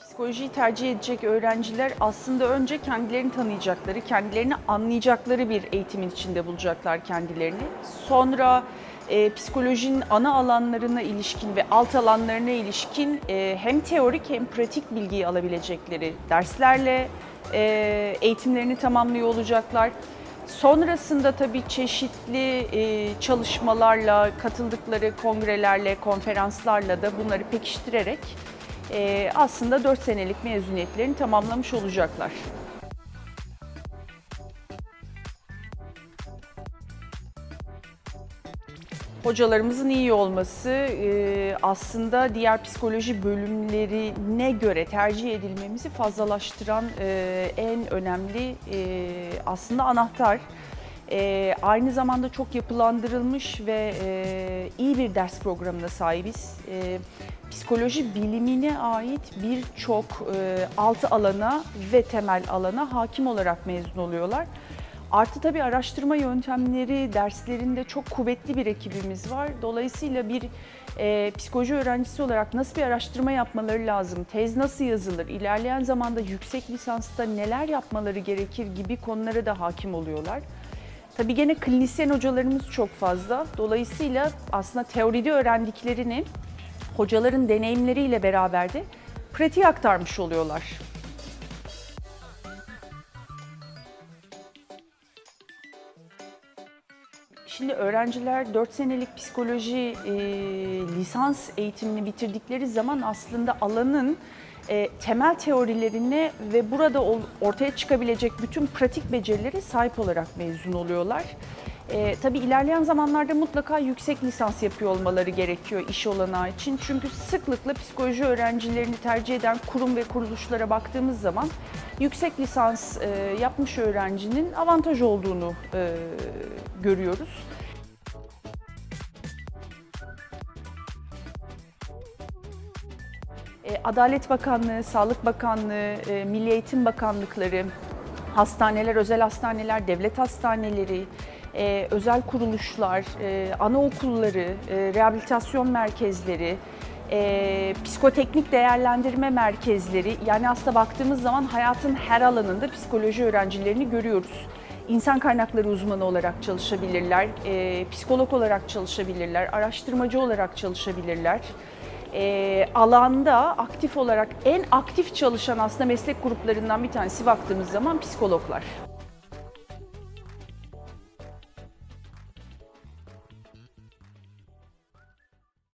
Psikolojiyi tercih edecek öğrenciler aslında önce kendilerini tanıyacakları, kendilerini anlayacakları bir eğitimin içinde bulacaklar kendilerini. Sonra e, psikolojinin ana alanlarına ilişkin ve alt alanlarına ilişkin e, hem teorik hem pratik bilgiyi alabilecekleri derslerle e, eğitimlerini tamamlıyor olacaklar. Sonrasında tabii çeşitli e, çalışmalarla, katıldıkları kongrelerle, konferanslarla da bunları pekiştirerek e, aslında 4 senelik mezuniyetlerini tamamlamış olacaklar. Hocalarımızın iyi olması e, aslında diğer psikoloji bölümlerine göre tercih edilmemizi fazlalaştıran e, en önemli e, aslında anahtar. E, aynı zamanda çok yapılandırılmış ve e, iyi bir ders programına sahibiz. E, psikoloji bilimine ait birçok e, alt alana ve temel alana hakim olarak mezun oluyorlar. Artı tabii araştırma yöntemleri derslerinde çok kuvvetli bir ekibimiz var. Dolayısıyla bir e, psikoloji öğrencisi olarak nasıl bir araştırma yapmaları lazım, tez nasıl yazılır, ilerleyen zamanda yüksek lisansta neler yapmaları gerekir gibi konulara da hakim oluyorlar. Tabii gene klinisyen hocalarımız çok fazla. Dolayısıyla aslında teoride öğrendiklerini hocaların deneyimleriyle beraber de pratiğe aktarmış oluyorlar. Şimdi öğrenciler 4 senelik psikoloji e, lisans eğitimini bitirdikleri zaman aslında alanın e, temel teorilerine ve burada ortaya çıkabilecek bütün pratik becerilere sahip olarak mezun oluyorlar. E, tabii ilerleyen zamanlarda mutlaka yüksek lisans yapıyor olmaları gerekiyor iş olanağı için. Çünkü sıklıkla psikoloji öğrencilerini tercih eden kurum ve kuruluşlara baktığımız zaman yüksek lisans e, yapmış öğrencinin avantaj olduğunu e, görüyoruz. E, Adalet Bakanlığı, Sağlık Bakanlığı, e, Milli Eğitim Bakanlıkları, hastaneler, özel hastaneler, devlet hastaneleri, e, özel kuruluşlar, anaokulları, rehabilitasyon merkezleri, psikoteknik değerlendirme merkezleri yani aslında baktığımız zaman hayatın her alanında psikoloji öğrencilerini görüyoruz. İnsan kaynakları uzmanı olarak çalışabilirler, e, psikolog olarak çalışabilirler, araştırmacı olarak çalışabilirler e, alanda aktif olarak en aktif çalışan aslında meslek gruplarından bir tanesi baktığımız zaman psikologlar.